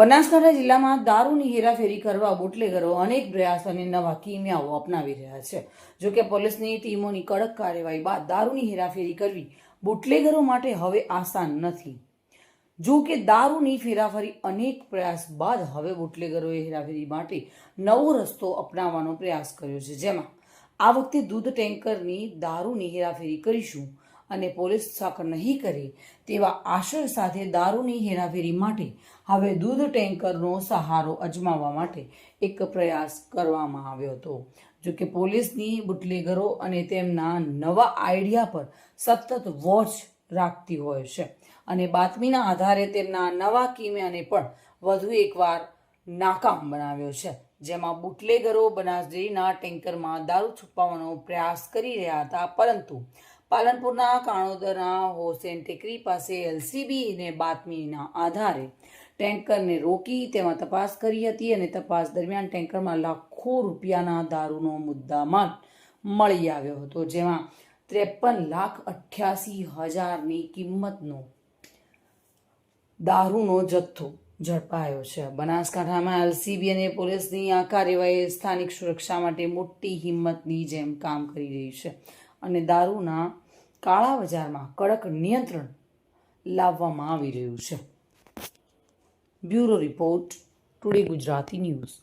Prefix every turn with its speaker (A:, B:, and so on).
A: બનાસકાંઠા જિલ્લામાં દારૂની હેરાફેરી કરવા બુટલેગરો અનેક પ્રયાસ અને નવા કિમિયાઓ અપનાવી રહ્યા છે. જો કે પોલીસની ટીમોની કડક કાર્યવાહી બાદ દારૂની હેરાફેરી કરવી બુટલેગરો માટે હવે આસાન નથી. જો કે દારૂની ફેરાફરી અનેક પ્રયાસ બાદ હવે બુટલેગરોએ હેરાફેરી માટે નવો રસ્તો અપનાવવાનો પ્રયાસ કર્યો છે. જેમાં આ વખતે દૂધ ટેન્કરની દારૂની હેરાફેરી કરીશું. અને પોલીસ સાકર નહીં કરે તેવા આશય સાથે દારૂની હેરાફેરી માટે હવે દૂધ ટેન્કરનો સહારો અજમાવવા માટે એક પ્રયાસ કરવામાં આવ્યો હતો. જો કે પોલીસની બુટલેગરો અને તેમના નવા આઈડિયા પર સતત વોચ રાખતી હોય છે અને બાતમીના આધારે તેમના નવા કિમિયાને પણ વધુ એકવાર નાકામ બનાવ્યો છે. જેમાં બુટલેગરો બનાસડેરીના ટેન્કરમાં દારૂ છુપાવવાનો પ્રયાસ કરી રહ્યા હતા, પરંતુ પાલનપુરના કાણોદરના હોસેન ટેકરી પાસે એલસીબીને બાતમીના આધારે ટેન્કરને રોકી તેમાં તપાસ કરી હતી અને તપાસ દરમિયાન ટેન્કરમાં લાખો રૂપિયાના દારૂનો મુદ્દામાલ મળી આવ્યો હતો, જેમાં ત્રેપન લાખ અઠ્યાસી હજારની કિંમતનો દારૂનો જથ્થો ઝડપાયો છે. બનાસકાંઠામાં એલસીબી અને પોલીસની આ કાર્યવાહી સ્થાનિક સુરક્ષા માટે મોટી હિંમતની જેમ કામ કરી રહી છે અને દારૂના કાળા બજારમાં કડક નિયંત્રણ લાવવામાં આવી રહ્યું છે. Bureau report today Gujarati news.